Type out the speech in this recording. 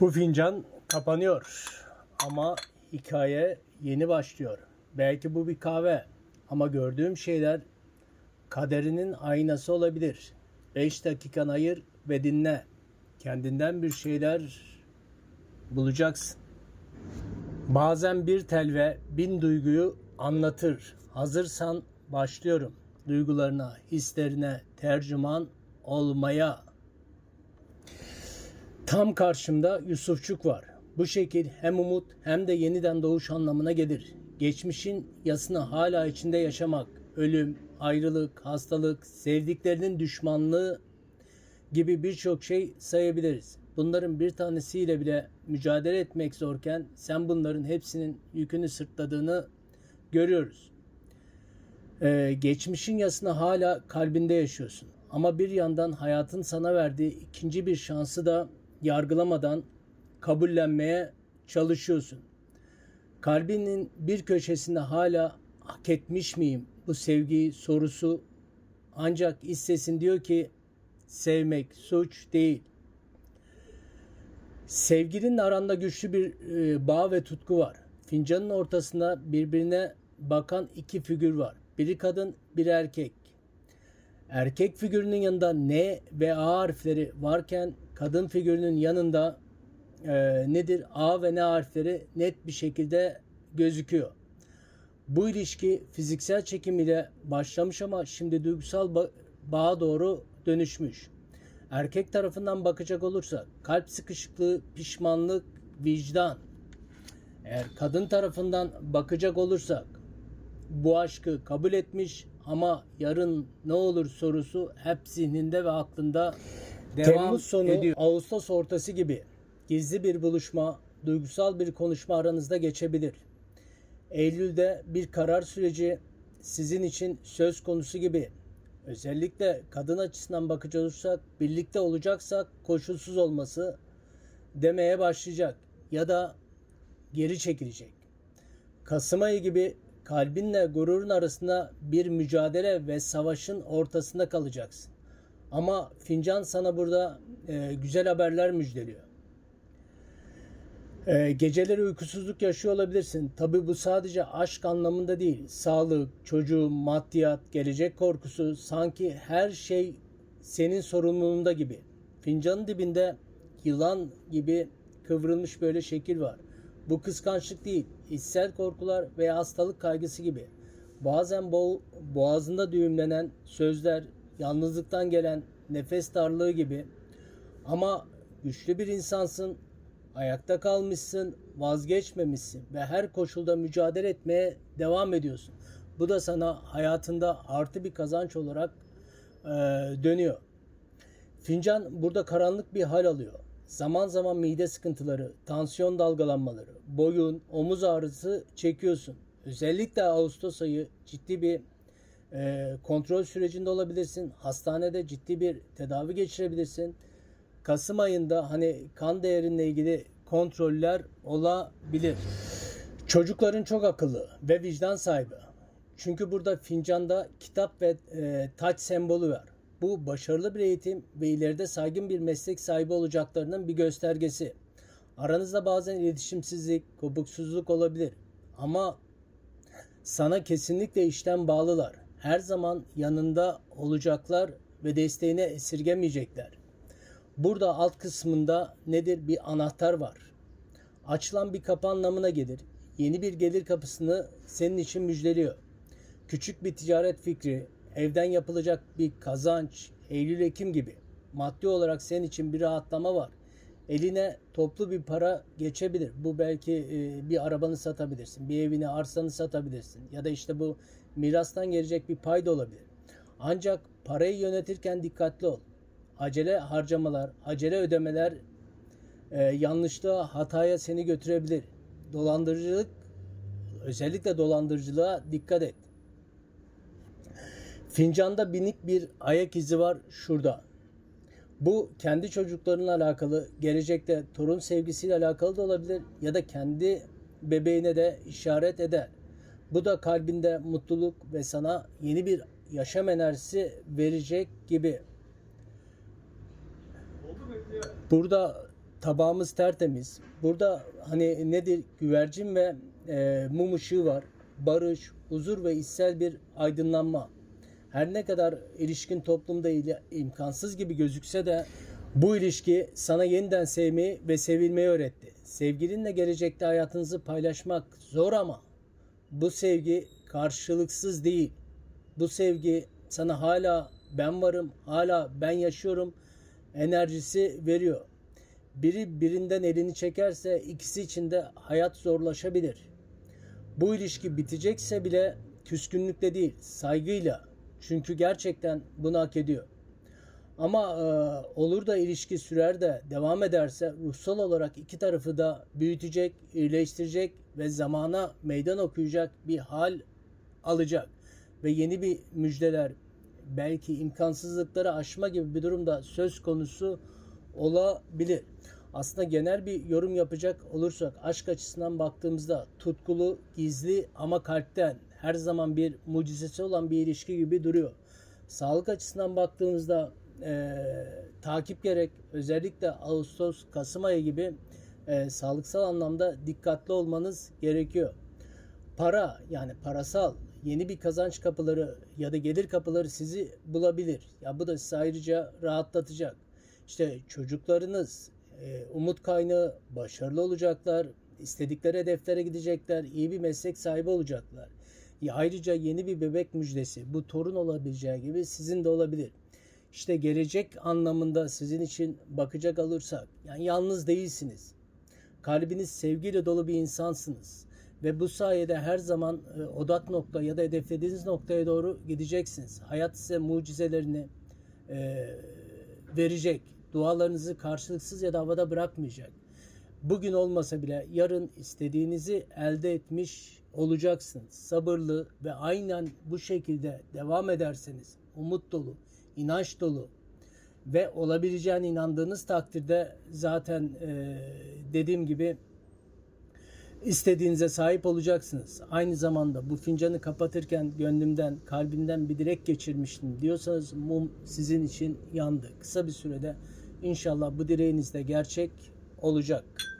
Bu fincan kapanıyor ama hikaye yeni başlıyor. Belki bu bir kahve ama gördüğüm şeyler kaderinin aynası olabilir. 5 dakikan ayır ve dinle. Kendinden bir şeyler bulacaksın. Bazen bir telve bin duyguyu anlatır. Hazırsan başlıyorum. Duygularına, hislerine tercüman olmaya. Tam karşımda Yusufçuk var. Bu şekil hem umut hem de yeniden doğuş anlamına gelir. Geçmişin yasını hala içinde yaşamak, ölüm, ayrılık, hastalık, sevdiklerinin düşmanlığı gibi birçok şey sayabiliriz. Bunların bir tanesiyle bile mücadele etmek zorken sen bunların hepsinin yükünü sırtladığını görüyoruz. Ee, geçmişin yasını hala kalbinde yaşıyorsun. Ama bir yandan hayatın sana verdiği ikinci bir şansı da yargılamadan kabullenmeye çalışıyorsun. Kalbinin bir köşesinde hala hak etmiş miyim bu sevgiyi sorusu ancak iç sesin diyor ki sevmek suç değil. Sevginin aranda güçlü bir e, bağ ve tutku var. Fincanın ortasında birbirine bakan iki figür var. Biri kadın, biri erkek. Erkek figürünün yanında N ve A harfleri varken kadın figürünün yanında e, nedir? A ve N harfleri net bir şekilde gözüküyor. Bu ilişki fiziksel çekim ile başlamış ama şimdi duygusal ba- bağa doğru dönüşmüş. Erkek tarafından bakacak olursak kalp sıkışıklığı, pişmanlık, vicdan. Eğer kadın tarafından bakacak olursak bu aşkı kabul etmiş ama yarın ne olur sorusu hep zihninde ve aklında devam Temmuz sonu, ediyor. Ağustos ortası gibi gizli bir buluşma, duygusal bir konuşma aranızda geçebilir. Eylül'de bir karar süreci sizin için söz konusu gibi. Özellikle kadın açısından bakacak olursak, birlikte olacaksak koşulsuz olması demeye başlayacak ya da geri çekilecek. Kasım ayı gibi kalbinle gururun arasında bir mücadele ve savaşın ortasında kalacaksın. Ama fincan sana burada e, güzel haberler müjdeliyor. E, geceleri uykusuzluk yaşıyor olabilirsin. Tabi bu sadece aşk anlamında değil. Sağlık, çocuğu, maddiyat, gelecek korkusu sanki her şey senin sorumluluğunda gibi. Fincanın dibinde yılan gibi kıvrılmış böyle şekil var. Bu kıskançlık değil, içsel korkular veya hastalık kaygısı gibi. Bazen bo boğazında düğümlenen sözler, yalnızlıktan gelen nefes darlığı gibi. Ama güçlü bir insansın, ayakta kalmışsın, vazgeçmemişsin ve her koşulda mücadele etmeye devam ediyorsun. Bu da sana hayatında artı bir kazanç olarak e, dönüyor. Fincan burada karanlık bir hal alıyor. Zaman zaman mide sıkıntıları, tansiyon dalgalanmaları, boyun, omuz ağrısı çekiyorsun. Özellikle Ağustos ayı ciddi bir e, kontrol sürecinde olabilirsin. Hastanede ciddi bir tedavi geçirebilirsin. Kasım ayında hani kan değerinle ilgili kontroller olabilir. Çocukların çok akıllı ve vicdan sahibi. Çünkü burada fincanda kitap ve e, taç sembolü var. Bu başarılı bir eğitim ve ileride saygın bir meslek sahibi olacaklarının bir göstergesi. Aranızda bazen iletişimsizlik, kopuksuzluk olabilir. Ama sana kesinlikle işten bağlılar. Her zaman yanında olacaklar ve desteğine esirgemeyecekler. Burada alt kısmında nedir? Bir anahtar var. Açılan bir kapı anlamına gelir. Yeni bir gelir kapısını senin için müjdeliyor. Küçük bir ticaret fikri, evden yapılacak bir kazanç, Eylül-Ekim gibi. Maddi olarak senin için bir rahatlama var. Eline toplu bir para geçebilir. Bu belki e, bir arabanı satabilirsin, bir evini, arsanı satabilirsin. Ya da işte bu mirastan gelecek bir pay da olabilir. Ancak parayı yönetirken dikkatli ol. Acele harcamalar, acele ödemeler e, yanlışlığa, hataya seni götürebilir. Dolandırıcılık, özellikle dolandırıcılığa dikkat et. Fincanda binik bir ayak izi var şurada. Bu kendi çocuklarına alakalı, gelecekte torun sevgisiyle alakalı da olabilir ya da kendi bebeğine de işaret eder. Bu da kalbinde mutluluk ve sana yeni bir yaşam enerjisi verecek gibi. Burada tabağımız tertemiz. Burada hani nedir? Güvercin ve e, mum ışığı var. Barış, huzur ve içsel bir aydınlanma. Her ne kadar ilişkin toplumda imkansız gibi gözükse de bu ilişki sana yeniden sevmeyi ve sevilmeyi öğretti. Sevgilinle gelecekte hayatınızı paylaşmak zor ama bu sevgi karşılıksız değil. Bu sevgi sana hala ben varım, hala ben yaşıyorum enerjisi veriyor. Biri birinden elini çekerse ikisi için de hayat zorlaşabilir. Bu ilişki bitecekse bile küskünlükle değil, saygıyla. Çünkü gerçekten bunu hak ediyor. Ama e, olur da ilişki sürer de devam ederse ruhsal olarak iki tarafı da büyütecek, iyileştirecek ve zamana meydan okuyacak bir hal alacak. Ve yeni bir müjdeler, belki imkansızlıkları aşma gibi bir durumda söz konusu olabilir. Aslında genel bir yorum yapacak olursak aşk açısından baktığımızda tutkulu, gizli ama kalpten her zaman bir mucizesi olan bir ilişki gibi duruyor. Sağlık açısından baktığımızda eee, takip gerek özellikle Ağustos, Kasım ayı gibi eee, sağlıksal anlamda dikkatli olmanız gerekiyor. Para yani parasal yeni bir kazanç kapıları ya da gelir kapıları sizi bulabilir. Ya bu da sizi ayrıca rahatlatacak. İşte çocuklarınız e, umut kaynağı, başarılı olacaklar, istedikleri hedeflere gidecekler, iyi bir meslek sahibi olacaklar. Ayrıca yeni bir bebek müjdesi, bu torun olabileceği gibi sizin de olabilir. İşte gelecek anlamında sizin için bakacak olursak, yani yalnız değilsiniz. Kalbiniz sevgiyle dolu bir insansınız. Ve bu sayede her zaman e, odak nokta ya da hedeflediğiniz noktaya doğru gideceksiniz. Hayat size mucizelerini e, verecek. Dualarınızı karşılıksız ya da havada bırakmayacak. Bugün olmasa bile yarın istediğinizi elde etmiş olacaksınız. Sabırlı ve aynen bu şekilde devam ederseniz umut dolu, inanç dolu ve olabileceğine inandığınız takdirde zaten e, dediğim gibi istediğinize sahip olacaksınız. Aynı zamanda bu fincanı kapatırken gönlümden, kalbimden bir dilek geçirmiştim diyorsanız mum sizin için yandı. Kısa bir sürede inşallah bu dileğiniz de gerçek olacak.